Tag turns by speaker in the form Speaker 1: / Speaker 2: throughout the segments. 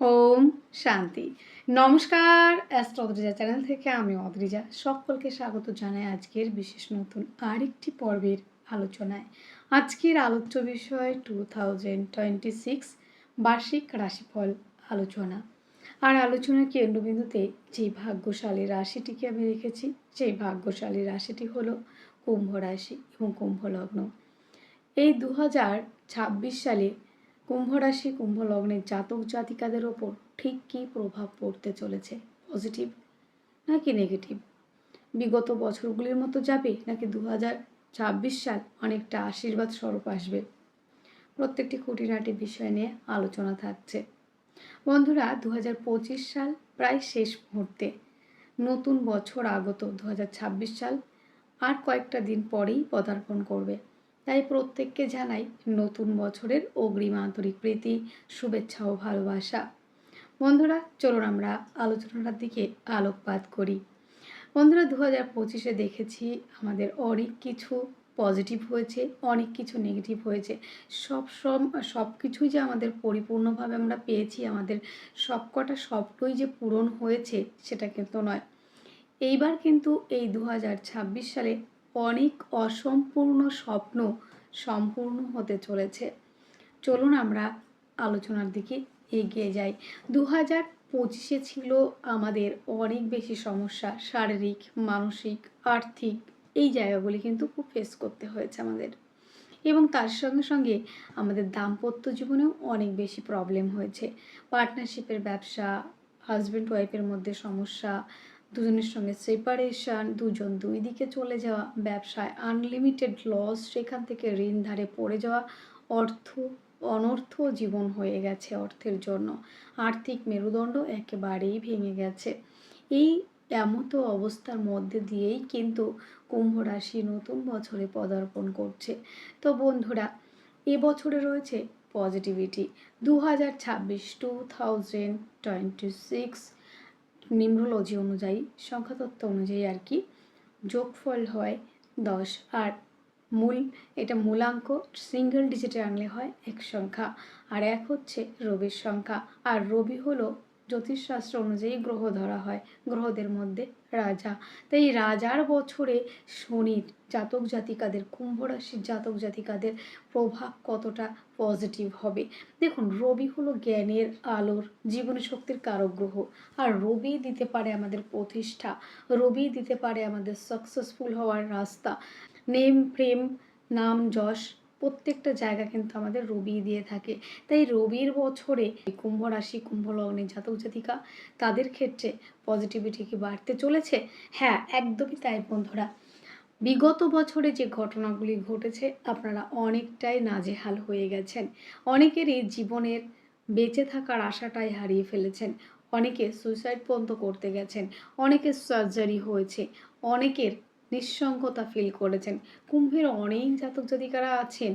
Speaker 1: ওম শান্তি। নমস্কার astro Adrija channel থেকে আমি অদ্রিজা। সকলকে স্বাগত জানাই আজকের বিশেষ নতুন আরেকটি পর্বের আলোচনায়। আজকের আলোচ্য বিষয় টু থাউজেন্ড টোয়েন্টি সিক্স বার্ষিক রাশিফল আলোচনা। আর আলোচনার কেন্দ্রবিন্দুতে যে ভাগ্যশালী রাশিটিকে আমি রেখেছি, সেই ভাগ্যশালী রাশিটি হলো কুম্ভ রাশি এবং কুম্ভ লগ্ন। এই দু হাজার ছাব্বিশ সালে কুম্ভ রাশি, কুম্ভ লগ্নের জাতক জাতিকাদের ওপর ঠিক কী প্রভাব পড়তে চলেছে? পজিটিভ নাকি নেগেটিভ বিগত বছরগুলির মতো যাবে নাকি দু হাজার ছাব্বিশ সাল অনেকটা আশীর্বাদ স্বরূপ আসবে? প্রত্যেকটি খুঁটিনাটি বিষয় নিয়ে আলোচনা থাকছে। বন্ধুরা দু হাজার পঁচিশ সাল প্রায় শেষ মুহূর্তে। নতুন বছর আগত দু হাজার ছাব্বিশ সাল আর কয়েকটা দিন পরেই পদার্পণ করবে। তাই প্রত্যেককে জানাই নতুন বছরের অগ্রিম আন্তরিক প্রীতি, শুভেচ্ছা ও ভালোবাসা। বন্ধুরা, চলুন আমরা আলোচনাটার দিকে আলোকপাত করি। বন্ধুরা দু হাজার পঁচিশে দেখেছি আমাদের অনেক কিছু পজিটিভ হয়েছে, অনেক কিছু নেগেটিভ হয়েছে। সব সব সব কিছুই যে আমাদের পরিপূর্ণভাবে আমরা পেয়েছি, আমাদের সবকটা স্বপ্নই যে পূরণ হয়েছে, সেটা কিন্তু নয়। এইবার কিন্তু এই দু হাজার ছাব্বিশ সালে অনেক অসম্পূর্ণ স্বপ্ন সম্পূর্ণ হতে চলেছে। চলুন আমরা আলোচনার দিকে এগিয়ে যাই। দু হাজার পঁচিশে ছিল আমাদের অনেক বেশি সমস্যা, শারীরিক, মানসিক, আর্থিক, এই জায়গাগুলি কিন্তু খুব ফেস করতে হয়েছে আমাদের। এবং তার সঙ্গে সঙ্গে আমাদের দাম্পত্য জীবনেও অনেক বেশি প্রবলেম হয়েছে। পার্টনারশিপের ব্যবসা হাজব্যান্ড ওয়াইফের মধ্যে সমস্যা দুজনের সঙ্গে সেপারেশন দুজন দুই দিকে চলে যাওয়া, ব্যবসায় আনলিমিটেড লস সেখান থেকে ঋণ ধারে পড়ে যাওয়া, অর্থ, অনর্থ জীবন হয়ে গেছে অর্থের জন্য। আর্থিক মেরুদণ্ড একেবারেই ভেঙে গেছে। এই এমতো অবস্থার মধ্যে দিয়েই কিন্তু কুম্ভ রাশি নতুন বছরে পদার্পণ করছে। তো বন্ধুরা এবছরে রয়েছে পজিটিভিটি দু হাজার ছাব্বিশ two thousand twenty six numerology অনুযায়ী, সংখ্যাতত্ত্ব অনুযায়ী আর কি, যোগফল হয় দশ। আর মূল, এটা মূলাঙ্ক সিঙ্গেল ডিজিটে আনলে হয় এক সংখ্যা। আর এক হচ্ছে রবির সংখ্যা। আর রবি হলো জ্যোতিষশাস্ত্র অনুযায়ী গ্রহ ধরা হয়, গ্রহদের মধ্যে রাজা। তাই রাজার বছরে শনির জাতক জাতিকাদের, কুম্ভ রাশির জাতক জাতিকাদের প্রভাব কতটা পজিটিভ হবে? দেখুন, রবি হলো জ্ঞানের আলোর জীবনী শক্তির কারক গ্রহ। আর রবি দিতে পারে আমাদের প্রতিষ্ঠা, রবি দিতে পারে আমাদের সাকসেসফুল হওয়ার রাস্তা। নেম, প্রেম, নাম, যশ প্রত্যেকটা জায়গা কিন্তু আমাদের রবি দিয়ে থাকে। তাই রবির বছরে কুম্ভ রাশি, কুম্ভ লগ্নে জাতক জাতিকা, তাদের ক্ষেত্রে পজিটিভিটি কি বাড়তে চলেছে? হ্যাঁ একদমই তাই বন্ধুরা। বিগত বছরে যে ঘটনাগুলি ঘটেছে, আপনারা অনেকটাই নাজেহাল হয়ে গেছেন। অনেকেরই জীবনের বেঁচে থাকার আশাটাই হারিয়ে ফেলেছেন। অনেকে সুইসাইড পর্যন্ত করতে গেছেন। অনেকের সার্জারি হয়েছে। অনেকের নিঃসঙ্গতা ফিল করেছেন। কুম্ভের অনেক জাতক জাতিকারা আছেন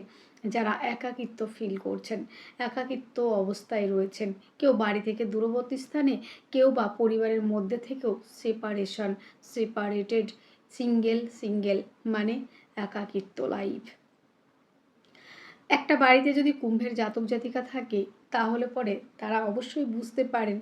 Speaker 1: যারা একাকিত্ব ফিল করছেন, একাকিত্ব অবস্থায় রয়েছেন। কেউ বাড়ি থেকে দূরবর্তী স্থানে, কেউ বা পরিবারের মধ্যে থেকেও সেপারেশন সেপারেটেড সিঙ্গেল সিঙ্গেল মানে একাকিত্ব লাইফ একটা বাড়িতে যদি কুম্ভের জাতক জাতিকা থাকে, তাহলে পরে তারা অবশ্যই বুঝতে পারেন,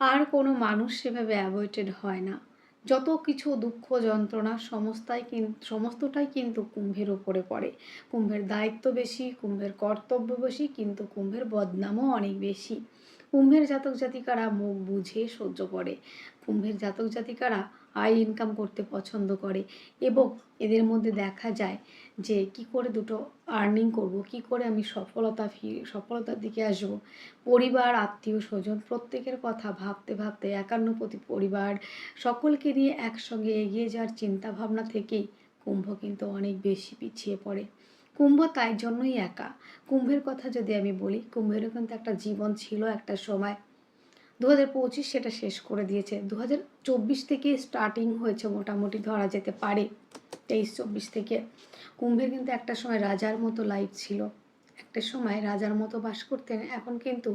Speaker 1: আর কোনো মানুষ সেভাবে অ্যাভয়েডেড হয় না। যত কিছু দুঃখ যন্ত্রণা সমস্তাই কিন্তু সমস্তটাই কিন্তু কুম্ভের ওপরে পড়ে। কুম্ভের দায়িত্ব বেশি, কুম্ভের কর্তব্য বেশি, কিন্তু কুম্ভের বদনামও অনেক বেশি। কুম্ভের জাতক জাতিকারা মুখ বুঝে সহ্য করে। কুম্ভের জাতক জাতিকারা আয় ইনকাম করতে পছন্দ করে। এবং এদের মধ্যে দেখা যায় যে, কি করে দুটো আর্নিং করব, কি করে আমি সফলতা ফি, সফলতার দিকে আসব। পরিবার, আত্মীয়, স্বজন প্রত্যেকের কথা ভাবতে ভাবতে একান্নপতি পরিবার সকলকে নিয়ে একসঙ্গে এগিয়ে যাওয়ার চিন্তা ভাবনা থেকেই কুম্ভ কিন্তু অনেক বেশি পিছিয়ে পড়ে। কুম্ভ তাই জন্যই একা। কুম্ভের কথা যদি আমি বলি, কুম্ভেরও কিন্তু একটা জীবন ছিল একটা সময় দু হাজার পঁচিশ সেটা শেষ করে দিয়েছে। দু হাজার চব্বিশ থেকে স্টার্টিং হয়েছে মোটামুটি, ধরা যেতে পারে তেইশ চব্বিশ থেকে। কুম্ভের কিন্তু একটা সময় রাজার মতো লাইফ ছিল। একটা সময় রাজার মতো বাস করতেন, এখন কিন্তু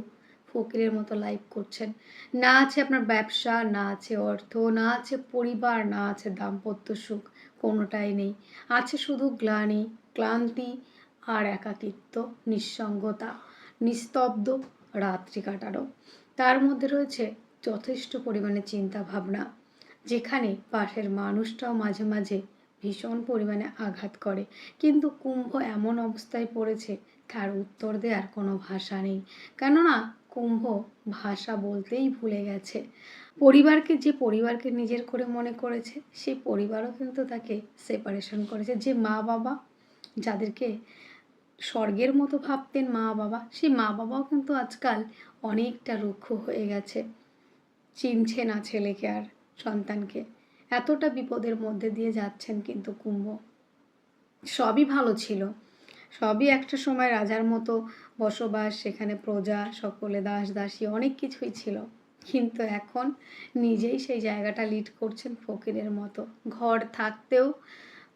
Speaker 1: ফকিরের মতো লাইফ করছেন। না আছে আপনার ব্যবসা, না আছে অর্থ, না আছে পরিবার, না আছে দাম্পত্য সুখ, কোনোটাই নেই। আছে শুধু গ্লানি, ক্লান্তি আর একাকিত্ব, নিঃসঙ্গতা, নিস্তব্ধ, রাত্রি কাটানো। তার মধ্যে রয়েছে যথেষ্ট পরিমাণে চিন্তা ভাবনা যেখানে পাশের মানুষটাও মাঝে মাঝে ভীষণ পরিমাণে আঘাত করে। কিন্তু কুম্ভ এমন অবস্থায় পড়েছে, তার উত্তর দেওয়ার কোনো ভাষা নেই। কেননা কুম্ভ ভাষা বলতেই ভুলে গেছে। পরিবারকে যে পরিবারকে নিজের করে মনে করেছে সেই পরিবারও কিন্তু তাকে সেপারেশন করেছে। যে মা বাবা যাদেরকে স্বর্গের মতো ভাবতেন মা বাবা। সেই মা বাবাও কিন্তু আজকাল অনেকটা রুক্ষ হয়ে গেছে। চিনছে না ছেলেকে আর সন্তানকে। এতটা বিপদের মধ্যে দিয়ে যাচ্ছেন কিন্তু কুম্ভ। সবই ভালো ছিল। সবই একটা সময় রাজার মতো বসবাস, সেখানে প্রজা, সকলে দাস, দাসী অনেক কিছুই ছিল। কিন্তু এখন নিজেই সেই জায়গাটা লিড করছেন ফকিরের মতো। ঘর থাকতেও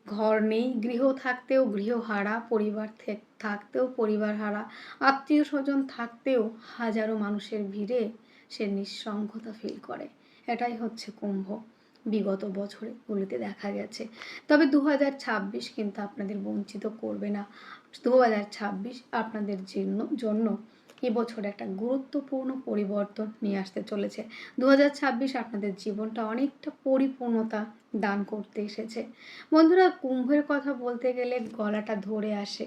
Speaker 1: ঘর নেই, গৃহ থাকতেও গৃহহারা পরিবার থেক- থাকতেও পরিবার হারা আত্মীয় স্বজন থাকতেও হাজারো মানুষের ভিড়ে সে নিঃসঙ্গতা ফিল করে। এটাই হচ্ছে কুম্ভ। বিগত বছরে গুলিতে দেখা গেছে। তবে দু হাজার ছাব্বিশ কিন্তু আপনাদের বঞ্চিত করবে না। দু হাজার ছাব্বিশ আপনাদের জন্য এবছর একটা গুরুত্বপূর্ণ পরিবর্তন নিয়ে আসতে চলেছে। দু হাজার ছাব্বিশ আপনাদের জীবনটা অনেকটা পরিপূর্ণতা দান করতে এসেছে। বন্ধুরা, কুম্ভের কথা বলতে গেলে গলাটা ধরে আসে,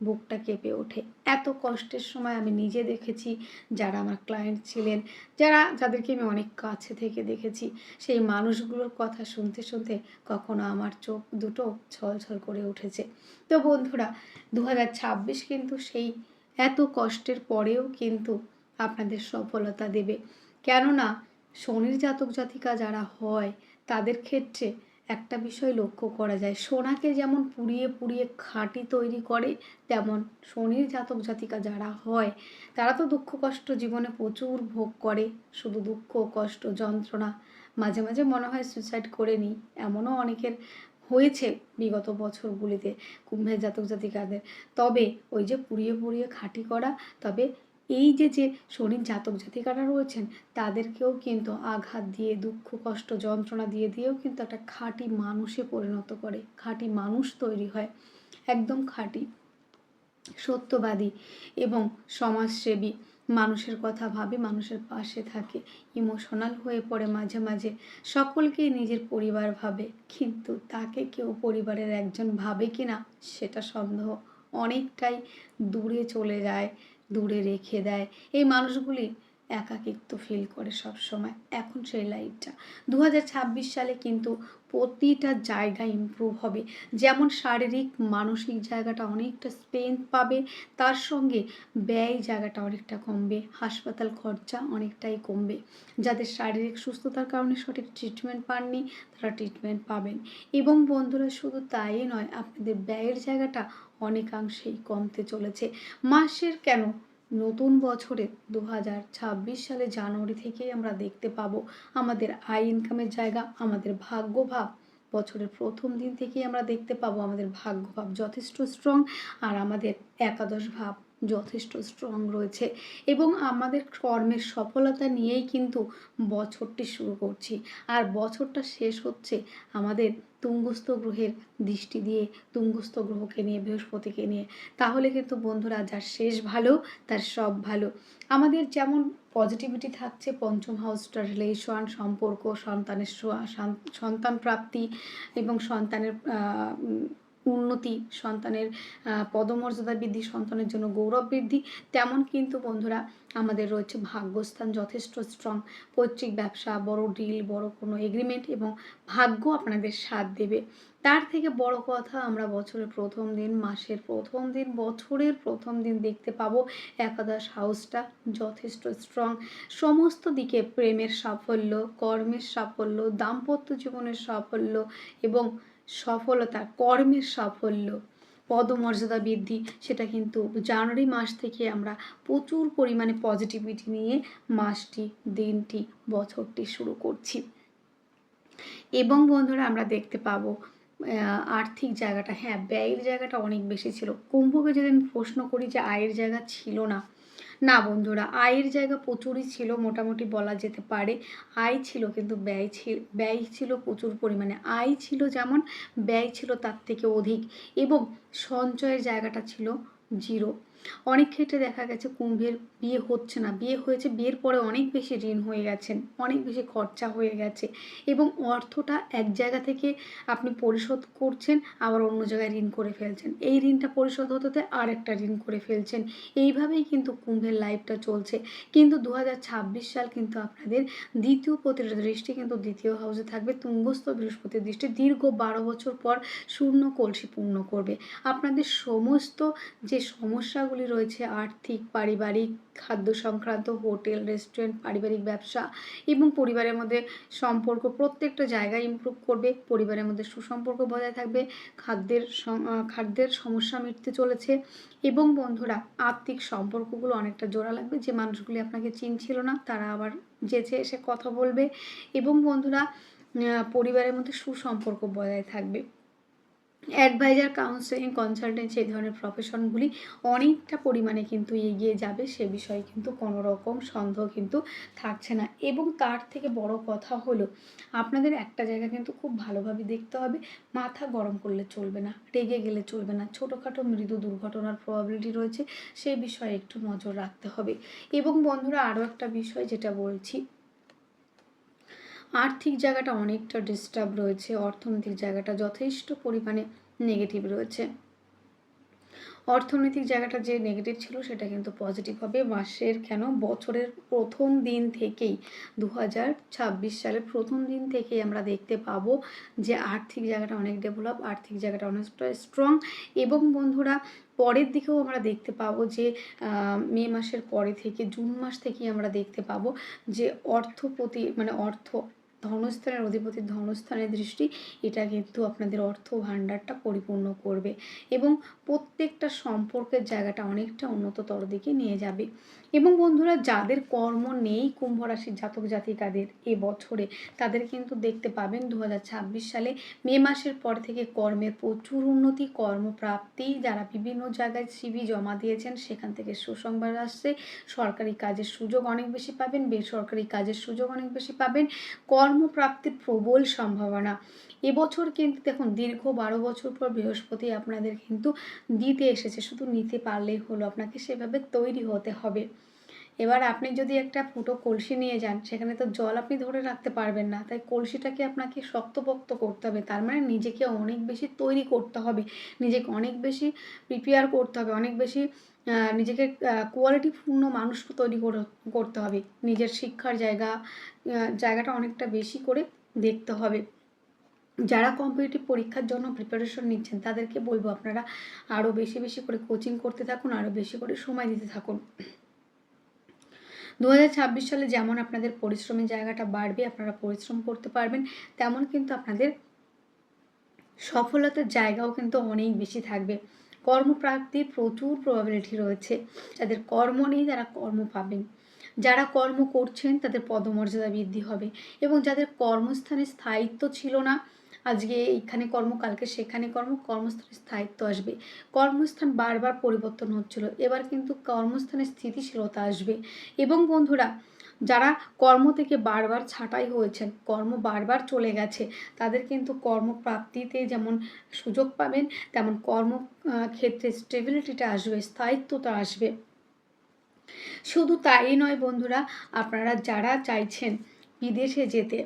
Speaker 1: বুকটা কেঁপে ওঠে। এত কষ্টের সময় আমি নিজে দেখেছি, যারা আমার ক্লায়েন্ট ছিলেন, যারা, যাদেরকে আমি অনেক কাছে থেকে দেখেছি, সেই মানুষগুলোর কথা শুনতে শুনতে কখনো আমার চোখ দুটো ছলছল করে উঠেছে। তো বন্ধুরা দু হাজার ছাব্বিশ কিন্তু সেই এত কষ্টের পরেও কিন্তু আপনাদের সফলতা দেবে। কেননা শনির জাতক জাতিকা যারা হয়, তাদের ক্ষেত্রে একটা বিষয় লক্ষ্য করা যায়। সোনাকে যেমন পুড়িয়ে পুড়িয়ে খাঁটি তৈরি করে, তেমন শনির জাতক জাতিকা যারা হয়, তারা তো দুঃখ কষ্ট জীবনে প্রচুর ভোগ করে। শুধু দুঃখ, কষ্ট, যন্ত্রণা মাঝে মাঝে মনে হয় সুইসাইড করে নিই। এমনও অনেকের হয়েছে বিগত বছরগুলিতে কুম্ভের জাতক জাতিকাদের। তবে ওই যে পুড়িয়ে পুড়িয়ে খাঁটি করা, তবে এই যে যে শনির জাতক জাতিকারা রয়েছেন, তাদেরকেও কিন্তু আঘাত দিয়ে, দুঃখ, কষ্ট, যন্ত্রণা দিয়ে, দিয়েও কিন্তু একটা খাঁটি মানুষে পরিণত করে। খাঁটি মানুষ তৈরি হয়, একদম খাঁটি, সত্যবাদী এবং সমাজসেবী। মানুষের কথা ভাবে, মানুষের পাশে থাকে ইমোশনাল হয়ে পড়ে মাঝে মাঝে। সকলকে নিজের পরিবার ভাবে, কিন্তু তাকে কেউ পরিবারের একজন ভাবে কি না সেটা সন্দেহ অনেকটাই দূরে চলে যায়, দূরে রেখে দেয়। এই মানুষগুলি একাকিত্ব ফিল করে সব সময় এখন সেই লাইফটা দু সালে কিন্তু প্রতিটা জায়গা ইমপ্রুভ হবে। যেমন শারীরিক, মানসিক জায়গাটা অনেকটা স্ট্রেংথ পাবে, তার সঙ্গে ব্যয় জায়গাটা অনেকটা কমবে, হাসপাতাল খরচা অনেকটাই কমবে। যাদের শারীরিক সুস্থতার কারণে সঠিক ট্রিটমেন্ট পাননি, তারা ট্রিটমেন্ট পাবেন। এবং বন্ধুরা, শুধু তাই নয়, আপনাদের ব্যয়ের জায়গাটা অনেকাংশেই কমতে চলেছে। মাসের কেন নতুন বছরে দু হাজার ছাব্বিশ সালে জানুয়ারি থেকেই আমরা দেখতে পাবো আমাদের আয় ইনকামের জায়গা, আমাদের ভাগ্যভাব। বছরের প্রথম দিন থেকেই আমরা দেখতে পাবো আমাদের ভাগ্যভাব যথেষ্ট স্ট্রং আর আমাদের একাদশ ভাব যথেষ্ট স্ট্রং রয়েছে। এবং আমাদের কর্মের সফলতা নিয়েই কিন্তু বছরটি শুরু করছি। আর বছরটা শেষ হচ্ছে আমাদের তুঙ্গস্থ গ্রহের দৃষ্টি দিয়ে, তুঙ্গস্থ গ্রহকে নিয়ে, বৃহস্পতিকে নিয়ে। তাহলে কিন্তু বন্ধুরা, যার শেষ ভালো, তার সব ভালো। আমাদের যেমন পজিটিভিটি থাকছে, পঞ্চম হাউসটা রিলেশন সম্পর্ক, সন্তানের সন্তান প্রাপ্তি এবং সন্তানের উন্নতি সন্তানের পদমর্যাদা বৃদ্ধি, সন্তানের জন্য গৌরব বৃদ্ধি, তেমন কিন্তু বন্ধুরা আমাদের রয়েছে ভাগ্যস্থান যথেষ্ট স্ট্রং পৈতৃক ব্যবসা, বড় ডিল বড় কোনো এগ্রিমেন্ট এবং ভাগ্য আপনাদের সাথ দেবে। তার থেকে বড় কথা আমরা বছরের প্রথম দিন, মাসের প্রথম দিন, বছরের প্রথম দিন দেখতে পাবো একাদশ হাউসটা যথেষ্ট স্ট্রং সমস্ত দিকে প্রেমের সাফল্য, কর্মের সাফল্য, দাম্পত্য জীবনের সাফল্য এবং সফলতা, কর্মের সাফল্য, পদমর্যাদা বৃদ্ধি, সেটা কিন্তু জানুয়ারি মাস থেকে আমরা প্রচুর পরিমাণে পজিটিভিটি নিয়ে মাসটি, দিনটি, বছরটি শুরু করছি। এবং বন্ধুরা আমরা দেখতে পাবো আর্থিক জায়গাটা হ্যাঁ ব্যয়ের জায়গাটা অনেক বেশি ছিল। কুম্ভকে যদি আমি প্রশ্ন করি যে আয়ের জায়গা ছিল না না বন্ধুরা, আয়ের জায়গা প্রচুরই ছিল, মোটামুটি বলা যেতে পারে। আয় ছিল কিন্তু ব্যয় ছিল ব্যয় ছিল প্রচুর পরিমাণে। আয় ছিল যেমন, ব্যয় ছিল তার থেকে অধিক। এবং সঞ্চয়ের জায়গাটা ছিল জিরো। অনেক ক্ষেত্রে দেখা গেছে কুম্ভের বিয়ে হচ্ছে না। বিয়ে হয়েছে, বিয়ের পরে অনেক বেশি ঋণ হয়ে গেছেন, অনেক বেশি খরচা হয়ে গেছে এবং অর্থটা এক জায়গা থেকে আপনি পরিশোধ করছেন, আবার অন্য জায়গায় ঋণ করে ফেলছেন। এই ঋণটা পরিশোধ হতে আর একটা ঋণ করে ফেলছেন। এইভাবেই কিন্তু কুম্ভের লাইফটা চলছে। কিন্তু দু হাজার ছাব্বিশ সাল কিন্তু আপনাদের দ্বিতীয় পতির দৃষ্টি কিন্তু দ্বিতীয় হাউসে থাকবে। তুঙ্গস্থ বৃহস্পতির দৃষ্টি দীর্ঘ বারো বছর পর শূন্য কলসি পূর্ণ করবে। আপনাদের সমস্ত যে সমস্যাগুলি রয়েছে। আর্থিক, পারিবারিক, খাদ্য সংক্রান্ত, হোটেল, রেস্টুরেন্ট, পারিবারিক ব্যবসা এবং পরিবারের মধ্যে সম্পর্ক প্রত্যেকটা জায়গায় ইমপ্রুভ করবে। পরিবারের মধ্যে সুসম্পর্ক বজায় থাকবে। খাদ্যের খাদ্যের সমস্যা মিটতে চলেছে এবং বন্ধুরা আত্মিক সম্পর্কগুলো অনেকটা জোড়া লাগবে। যে মানুষগুলি আপনাকে চিনছিল না, তারা আবার যেচে এসে কথা বলবে এবং বন্ধুরা পরিবারের মধ্যে সুসম্পর্ক বজায় থাকবে। অ্যাডভাইজার কাউন্সেলিং কনসালটেন্সি এই ধরনের প্রফেশনগুলি অনেকটা পরিমাণে কিন্তু এগিয়ে যাবে। সে বিষয়ে কিন্তু কোনো রকম সন্দেহ কিন্তু থাকছে না। এবং তার থেকে বড় কথা হলো, আপনাদের একটা জায়গা কিন্তু খুব ভালোভাবে দেখতে হবে, মাথা গরম করলে চলবে না, রেগে গেলে চলবে না, ছোটোখাটো মৃদু দুর্ঘটনার প্রবাবিলিটি রয়েছে সেই বিষয়ে একটু নজর রাখতে হবে। এবং বন্ধুরা, আরও একটা বিষয় যেটা বলছি আর্থিক জায়গাটা অনেকটা ডিস্টার্ব রয়েছে, অর্থনৈতিক জায়গাটা যথেষ্ট পরিমাণে নেগেটিভ রয়েছে। অর্থনৈতিক জায়গাটা যে নেগেটিভ ছিল সেটা কিন্তু পজিটিভ হবে। মাসের কেন? বছরের প্রথম দিন থেকেই দু হাজার ছাব্বিশ সালের প্রথম দিন থেকেই আমরা দেখতে পাবো যে আর্থিক জায়গাটা অনেক ডেভেলপ আর্থিক জায়গাটা অনেকটা স্ট্রং এবং বন্ধুরা, পরের দিকেও আমরা দেখতে পাবো যে মে মাসের পরে থেকে, জুন মাস থেকেই আমরা দেখতে পাবো যে অর্থপতি মানে অর্থ ধনস্থানের অধিপতি, ধনস্থানের দৃষ্টি, এটা কিন্তু আপনাদের অর্থ ভাণ্ডারটা পরিপূর্ণ করবে এবং প্রত্যেকটা সম্পর্কের জায়গাটা অনেকটা উন্নততর দিকে নিয়ে যাবে। এবং বন্ধুরা, যাদের কর্ম নেই কুম্ভ রাশির জাতক জাতিকাদের এ বছরে, তাদের কিন্তু দেখতে পাবেন দু হাজার ছাব্বিশ সালে মে মাসের পর থেকে কর্মের প্রচুর উন্নতি, কর্মপ্রাপ্তি, যারা বিভিন্ন জায়গায় সিভি জমা দিয়েছেন, সেখান থেকে সুসংবাদ আসছে। সরকারি কাজের সুযোগ অনেক বেশি পাবেন, বেসরকারি কাজের সুযোগ অনেক বেশি পাবেন। কর্মপ্রাপ্তির প্রবল সম্ভাবনা। এবছর কিন্তু দেখুন, দীর্ঘ বারো বছর পর বৃহস্পতি আপনাদের কিন্তু দিতে এসেছে। শুধু নিতে পারলেই হলো, আপনাকে সেভাবে তৈরি হতে হবে। এবার আপনি যদি একটা ফুটো কলসি নিয়ে যান, সেখানে তো জল আপনি ধরে রাখতে পারবেন না। তাই কলসিটাকে আপনাকে শক্তপোক্ত করতে হবে। তার মানে নিজেকে অনেক বেশি তৈরি করতে হবে। নিজেকে অনেক বেশি প্রিপেয়ার করতে হবে। অনেক বেশি নিজেকে কোয়ালিটিপূর্ণ মানুষ তৈরি করে- করতে হবে। নিজের শিক্ষার জায়গা জায়গাটা অনেকটা বেশি করে দেখতে হবে। যারা কম্পিটিটিভ পরীক্ষার জন্য প্রিপারেশন নিচ্ছেন, তাদেরকে বলব আপনারা আরও বেশি বেশি করে কোচিং করতে থাকুন আরও বেশি করে সময় দিতে থাকুন। দু হাজার ছাব্বিশ সালে যেমন আপনাদের পরিশ্রমের জায়গাটা বাড়বে, আপনারা পরিশ্রম করতে পারবেন, তেমন কিন্তু আপনাদের সফলতার জায়গাও কিন্তু অনেক বেশি থাকবে। কর্মপ্রাপ্তির প্রচুর প্রবাবিলিটি রয়েছে, যাদের কর্ম নেই তারা কর্ম পাবেন। যারা কর্ম করছেন তাদের পদমর্যাদা বৃদ্ধি হবে এবং যাদের কর্মস্থানে স্থায়িত্ব ছিল না আজকে এইখানে কর্ম, কালকে সেখানে কর্ম কর্মস্থানে স্থায়িত্ব আসবে। কর্মস্থান বারবার পরিবর্তন হচ্ছিল। এবার কিন্তু কর্মস্থানে স্থিতিশীলতা আসবে। এবং বন্ধুরা, যারা কর্ম থেকে বারবার ছাঁটাই হয়েছেন, কর্ম বারবার চলে গেছে, তাদের কিন্তু কর্মপ্রাপ্তিতে যেমন সুযোগ পাবেন, তেমন কর্ম ক্ষেত্রে স্টেবিলিটিটা আসবে স্থায়িত্বতা আসবে। শুধু তাই নয় বন্ধুরা, আপনারা যারা চাইছেন বিদেশে যেতে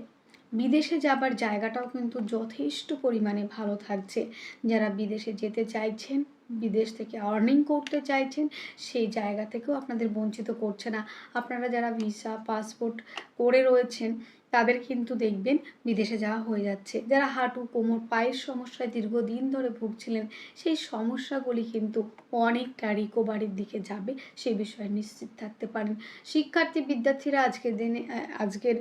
Speaker 1: বিদেশে যাবার জায়গাটাও কিন্তু যথেষ্ট পরিমাণে ভালো থাকছে। যারা বিদেশে যেতে চাইছেন, বিদেশ থেকে আর্নিং করতে চাইছেন, সেই জায়গা থেকেও আপনাদের বঞ্চিত করছে না। আপনারা যারা ভিসা পাসপোর্ট করে রয়েছেন তাদের কিন্তু দেখবেন বিদেশে যাওয়া হয়ে যাচ্ছে। যারা হাঁটু, কোমর, পায়ের সমস্যায় দীর্ঘদিন ধরে ভুগছিলেন, সেই সমস্যাগুলি কিন্তু অনেকটা রিকোভারির দিকে যাবে, সে বিষয়ে নিশ্চিত থাকতে পারেন। শিক্ষার্থী বিদ্যার্থীরা আজকের দিনে আজকের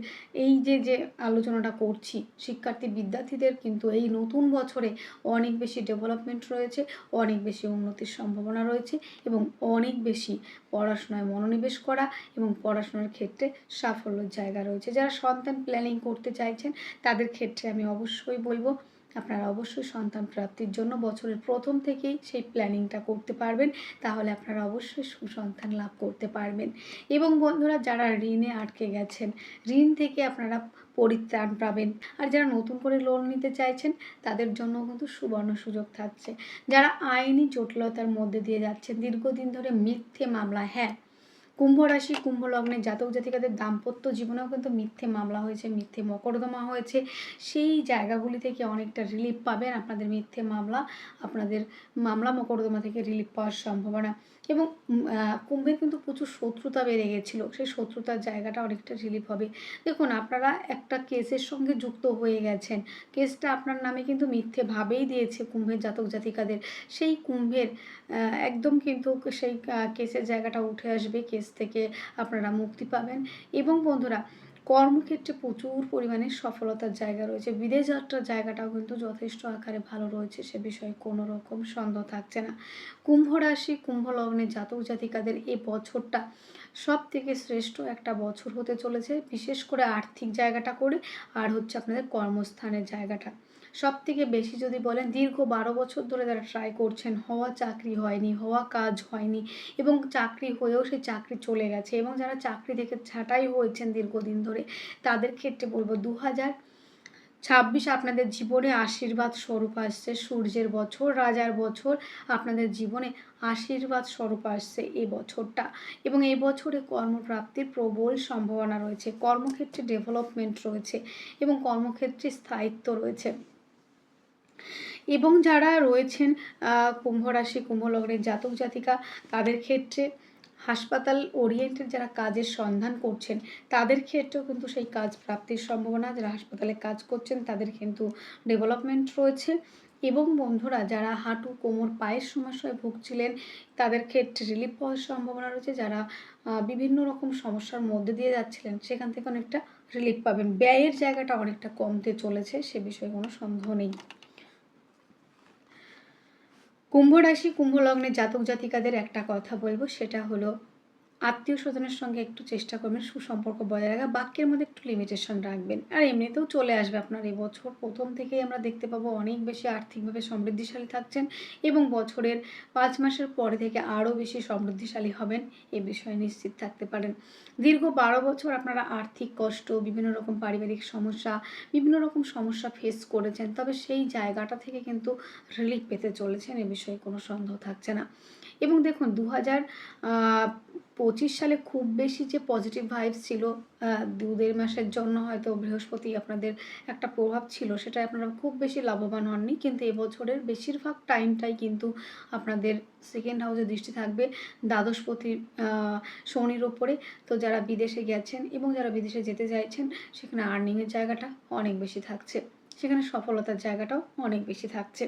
Speaker 1: এই যে যে আলোচনাটা করছি, শিক্ষার্থী বিদ্যার্থীদের কিন্তু এই নতুন বছরে অনেক বেশি ডেভেলপমেন্ট রয়েছে, অনেক বেশি উন্নতির সম্ভাবনা রয়েছে এবং অনেক বেশি পড়াশোনায় মনোনিবেশ করা এবং পড়াশোনার ক্ষেত্রে সাফল্যের জায়গা রয়েছে। যারা সন্তান প্ল্যানিং করতে চাইছেন, তাদের ক্ষেত্রে আমি অবশ্যই বলব, আপনারা অবশ্যই সন্তান প্রাপ্তির জন্য বছরের প্রথম থেকেই সেই প্ল্যানিংটা করতে পারবেন, তাহলে আপনারা অবশ্যই সুসন্তান লাভ করতে পারবেন। এবং বন্ধুরা, যারা ঋণে আটকে গেছেন, ঋণ থেকে আপনারা পরিত্রাণ পাবেন। আর যারা নতুন করে লোন নিতে চাইছেন, তাদের জন্য কিন্তু সুবর্ণ সুযোগ থাকছে। যারা আইনি জটিলতার মধ্যে দিয়ে যাচ্ছেন, দীর্ঘদিন ধরে মিথ্যে মামলা হ্যাঁ কুম্ভ রাশি, কুম্ভ লগ্নের জাতক জাতিকাদের দাম্পত্য জীবনেও কিন্তু মিথ্যে মামলা হয়েছে, মিথ্যে মকরদমা হয়েছে। সেই জায়গাগুলি থেকে অনেকটা রিলিফ পাবেন আপনাদের মিথ্যে মামলা, আপনাদের মামলা মকদ্দমা থেকে রিলিফ পাওয়ার সম্ভাবনা। এবং কুম্ভের কিন্তু প্রচুর শত্রুতা বেড়ে গেছিল, সেই শত্রুতার জায়গাটা অনেকটা রিলিফ হবে। দেখুন, আপনারা একটা কেসের সঙ্গে যুক্ত হয়ে গেছেন। কেসটা আপনার নামে কিন্তু মিথ্যেভাবেই দিয়েছে কুম্ভের জাতক জাতিকাদের। সেই কুম্ভের একদম কিন্তু সেই কেসের জায়গাটা উঠে আসবে, কেস থেকে আপনারা মুক্তি পাবেন। এবং বন্ধুরা, কর্মক্ষেত্রে প্রচুর পরিমাণে সফলতার জায়গা রয়েছে। বিদেশ যাত্রার জায়গাটাও কিন্তু যথেষ্ট আকারে ভালো রয়েছে, সে বিষয়ে কোনো রকম সন্দেহ থাকছে না। কুম্ভ রাশি, কুম্ভ লগ্নের জাতক জাতিকাদের এই বছরটা সব থেকে শ্রেষ্ঠ একটা বছর হতে চলেছে, বিশেষ করে আর্থিক জায়গাটা করে, আর হচ্ছে আপনাদের কর্মস্থানের জায়গাটা। সব থেকে বেশি যদি বলেন, দীর্ঘ বারো বছর ধরে তারা ট্রাই করছেন। হওয়া চাকরি হয়নি, হওয়া কাজ হয়নি এবং চাকরি হয়েও সেই চাকরি চলে গেছে এবং যারা চাকরি থেকে ছাঁটাই হয়েছেন দীর্ঘদিন ধরে, তাদের ক্ষেত্রে বলব দু হাজার ছাব্বিশ আপনাদের জীবনে আশীর্বাদ স্বরূপ আসছে। সূর্যের বছর, রাজার বছর, আপনাদের জীবনে আশীর্বাদ স্বরূপ আসছে এই বছরটা এবং এই বছরে কর্মপ্রাপ্তির প্রবল সম্ভাবনা রয়েছে। কর্মক্ষেত্রে ডেভেলপমেন্ট রয়েছে এবং কর্মক্ষেত্রে স্থায়িত্ব রয়েছে। এবং যারা রয়েছেন কুম্ভ রাশি কুম্ভ লগ্নের জাতক জাতিকা, তাদের ক্ষেত্রে হাসপাতাল ওরিয়েন্টেড যারা কাজের সন্ধান করছেন, তাদের ক্ষেত্রেও কিন্তু সেই কাজ প্রাপ্তির সম্ভাবনা, যারা হাসপাতালে কাজ করছেন, তাদের কিন্তু ডেভেলপমেন্ট রয়েছে। এবং বন্ধুরা, যারা হাঁটু, কোমর, পায়ের সমস্যায় ভুগছিলেন, তাদের ক্ষেত্রে রিলিফ পাওয়ার সম্ভাবনা রয়েছে। যারা বিভিন্ন রকম সমস্যার মধ্যে দিয়ে যাচ্ছিলেন, সেখান থেকে অনেকটা রিলিফ পাবেন। ব্যয়ের জায়গাটা অনেকটা কমতে চলেছে, সে বিষয়ে কোনো সন্দেহ নেই। কুম্ভ রাশি কুম্ভ লগ্নের জাতক জাতিকাদের একটা কথা বলব সেটা হলো আত্মীয় স্বজনের সঙ্গে একটু চেষ্টা করবেন, সুসম্পর্ক বজায় রাখা, বাক্যের মধ্যে একটু লিমিটেশন রাখবেন। আর এমনিতেও চলে আসবে আপনার এই বছর প্রথম থেকেই আমরা দেখতে পাবো অনেক বেশি আর্থিকভাবে সমৃদ্ধিশালী থাকছেন এবং বছরের পাঁচ মাসের পরে থেকে আরও বেশি সমৃদ্ধিশালী হবেন এ বিষয়ে নিশ্চিত থাকতে পারেন। দীর্ঘ বারো বছর আপনারা আর্থিক কষ্ট, বিভিন্ন রকম পারিবারিক সমস্যা, বিভিন্ন রকম সমস্যা ফেস করেছেন, তবে সেই জায়গাটা থেকে কিন্তু রিলিফ পেতে চলেছেন এ বিষয়ে কোনো সন্দেহ থাকছে না। এবং দেখুন দু হাজার পঁচিশ সালে খুব বেশি যে পজিটিভ ভাইবস ছিল দু দেড় মাসের জন্য হয়তো বৃহস্পতি আপনাদের একটা প্রভাব ছিল সেটা আপনারা খুব বেশি লাভবান হননি। কিন্তু এবছরের বেশিরভাগ টাইমটাই কিন্তু আপনাদের সেকেন্ড হাউসে দৃষ্টি থাকবে দ্বাদশপতি শনির ওপরে। তো যারা বিদেশে গেছেন এবং যারা বিদেশে যেতে চাইছেন, সেখানে আর্নিংয়ের জায়গাটা অনেক বেশি থাকছে। সেখানে সফলতার জায়গাটাও অনেক বেশি থাকছে।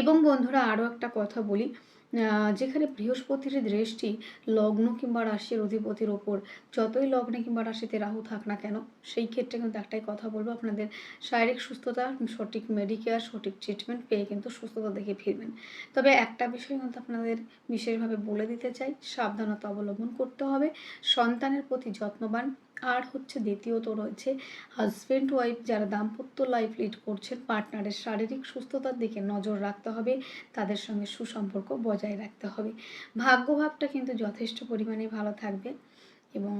Speaker 1: এবং বন্ধুরা আরও একটা কথা বলি যেখানে বৃহস্পতির দৃষ্টি লগ্ন কিংবা রাশির অধিপতির ওপর, যতই লগ্নে কিংবা রাশিতে রাহু থাক না কেন, সেই ক্ষেত্রে কিন্তু একটাই কথা বলব, আপনাদের শারীরিক সুস্থতা, সঠিক মেডিকেয়ার সঠিক ট্রিটমেন্ট পেয়ে কিন্তু সুস্থতা দেখে ফিরবেন। তবে একটা বিষয় কিন্তু আপনাদের বিশেষভাবে বলে দিতে চাই, সাবধানতা অবলম্বন করতে হবে, সন্তানের প্রতি যত্নবান আর হচ্ছে দ্বিতীয়ত রয়েছে হাজব্যান্ড ওয়াইফ যারা দাম্পত্য লাইফ লিড করছেন পার্টনারের শারীরিক সুস্থতার দিকে নজর রাখতে হবে, তাদের সঙ্গে সুসম্পর্ক বজায় রাখতে হবে। ভাগ্যভাবটা কিন্তু যথেষ্ট পরিমাণে ভালো থাকবে। এবং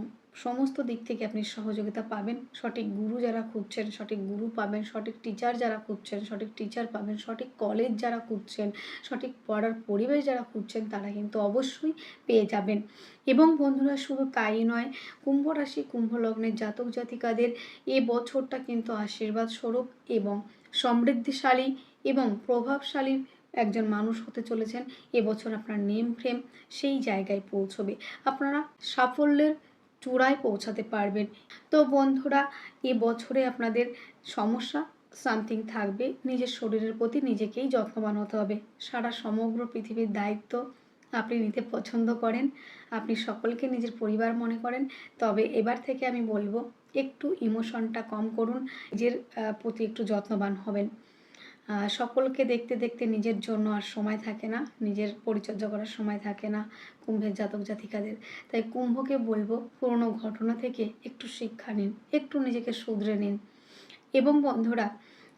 Speaker 1: সমস্ত দিক থেকে আপনি সহযোগিতা পাবেন। সঠিক গুরু যারা খুঁজছেন, সঠিক গুরু পাবেন, সঠিক টিচার যারা খুঁজছেন, সঠিক টিচার পাবেন, সঠিক কলেজ যারা খুঁজছেন, সঠিক পড়ার পরিবেশ যারা খুঁজছেন, তারা কিন্তু অবশ্যই পেয়ে যাবেন। এবং বন্ধুরা, শুধু তাই নয়, কুম্ভ রাশি, কুম্ভ লগ্নের জাতক জাতিকাদের এ বছরটা কিন্তু আশীর্বাদ স্বরূপ এবং সমৃদ্ধিশালী এবং প্রভাবশালী একজন মানুষ হতে চলেছেন। এবছর আপনার নেম ফ্রেম সেই জায়গায় পৌঁছবে। আপনারা সাফল্যের চূড়ায় পৌঁছাতে পারবেন। তো বন্ধুরা, এ বছরে আপনাদের সমস্যা সামথিং থাকবে, নিজের শরীরের প্রতি নিজেকেই যত্নবান হতে হবে। সারা সমগ্র পৃথিবীর দায়িত্ব আপনি নিতে পছন্দ করেন, আপনি সকলকে নিজের পরিবার মনে করেন। তবে এবার থেকে আমি বলব, একটু ইমোশনটা কম করুন, নিজের প্রতি একটু যত্নবান হবেন। সকলকে দেখতে দেখতে নিজের জন্য আর সময় থাকে না, নিজের পরিচর্যা করার সময় থাকে না কুম্ভের জাতক জাতিকাদের। তাই কুম্ভকে বলব, পুরনো ঘটনা থেকে একটু শিক্ষা নিন, একটু নিজেকে শুধরে নিন। এবং বন্ধুরা,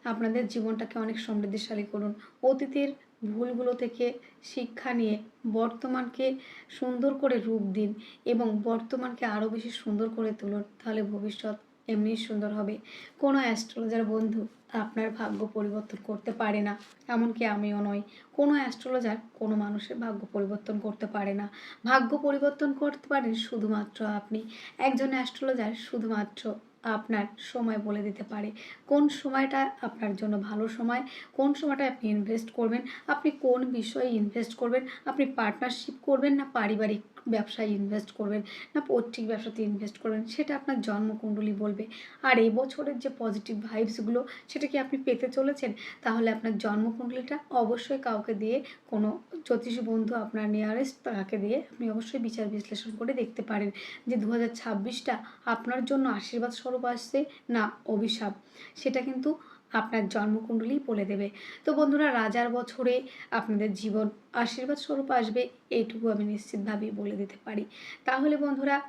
Speaker 1: আপনাদের জীবনটাকে অনেক সমৃদ্ধিশালী করুন। অতীতের ভুলগুলো থেকে শিক্ষা নিয়ে বর্তমানকে সুন্দর করে রূপ দিন এবং বর্তমানকে আরও বেশি সুন্দর করে তুলুন, তাহলে ভবিষ্যৎ এমনিই সুন্দর হবে। কোনো অ্যাস্ট্রোলজার বন্ধু আপনার ভাগ্য পরিবর্তন করতে পারে না। এমনকি আমিও নই। কোনো অ্যাস্ট্রোলজার কোনো মানুষের ভাগ্য পরিবর্তন করতে পারে না। ভাগ্য পরিবর্তন করতে পারেন শুধুমাত্র আপনি। একজন অ্যাস্ট্রোলজার শুধুমাত্র আপনার সময় বলে দিতে পারে। কোন সময়টা আপনার জন্য ভালো সময়? কোন সময়টা আপনি ইনভেস্ট করবেন? আপনি কোন বিষয়ে ইনভেস্ট করবেন? আপনি পার্টনারশিপ করবেন না পারিবারিক ব্যবসায় ইনভেস্ট করবেন না পৈতৃক ব্যবসাতে ইনভেস্ট করবেন, সেটা আপনার জন্মকুণ্ডলী বলবে। আর এই বছরের যে পজিটিভ ভাইবসগুলো সেটা কি আপনি পেতে চলেছেন? তাহলে আপনার জন্মকুণ্ডলীটা অবশ্যই কাউকে দিয়ে, কোনো জ্যোতিষী বন্ধু আপনার নিয়ারেস্ট তাকে দিয়ে আপনি অবশ্যই বিচার বিশ্লেষণ করে দেখতে পারেন যে দু হাজার ছাব্বিশটা আপনার জন্য আশীর্বাদ স্বরূপ আসছে না অভিশাপ। সেটা কিন্তু আপনার জন্মকুণ্ডলী বলে দেবে। তো বন্ধুরা, রাজার বছরে আপনাদের জীবন আশীর্বাদ স্বরূপ আসবে, এইটুকু আমি নিশ্চিতভাবেই বলে দিতে পারি। তাহলে বন্ধুরা,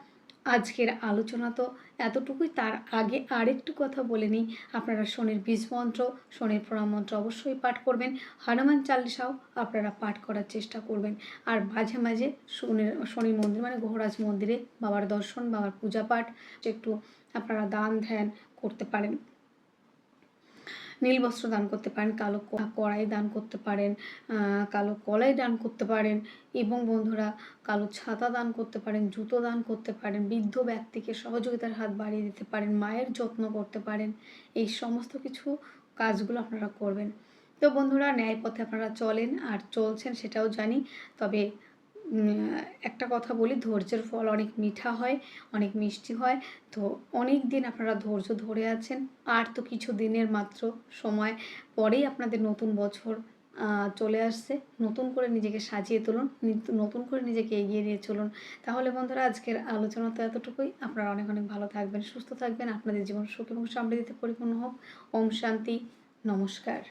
Speaker 1: আজকের আলোচনা তো এতটুকুই। তার আগে আরেকটু কথা বলে নিই। আপনারা শনির বীজ মন্ত্র, শনির প্রণাম মন্ত্র অবশ্যই পাঠ করবেন। হনুমান চালিসাও আপনারা পাঠ করার চেষ্টা করবেন। আর মাঝে মাঝে শনির শনির মন্দির মানে গহরাজ মন্দিরে বাবার দর্শন, বাবার পূজা পাঠ, একটু আপনারা দান ধ্যান করতে পারেন। নীল বস্ত্র দান করতে পারেন, কালো কড়াই দান করতে পারেন কালো কলাই দান করতে পারেন এবং বন্ধুরা কালো ছাতা দান করতে পারেন, জুতো দান করতে পারেন, বৃদ্ধ ব্যক্তিকে সহযোগিতার হাত বাড়িয়ে দিতে পারেন, মায়ের যত্ন করতে পারেন, এই সমস্ত কিছু কাজগুলো আপনারা করবেন। তো বন্ধুরা, ন্যায় পথে আপনারা চলেন আর চলছেন সেটাও জানি, তবে একটা কথা বলি, ধৈর্যের ফল অনেক মিঠা হয়, অনেক মিষ্টি হয়। তো অনেক দিন আপনারা ধৈর্য ধরে আছেন, আর তো কিছু দিনের মাত্র সময় পরেই আপনাদের নতুন বছর চলে আসছে। নতুন করে নিজেকে সাজিয়ে তুলুন নতুন করে নিজেকে এগিয়ে নিয়ে চলুন। তাহলে বন্ধুরা, আজকের আলোচনা তো এতটুকুই। আপনারা অনেক অনেক ভালো থাকবেন, সুস্থ থাকবেন। আপনাদের জীবন সুখ এবং সমৃদ্ধিতে পরিপূর্ণ হোক। ওম শান্তি, নমস্কার।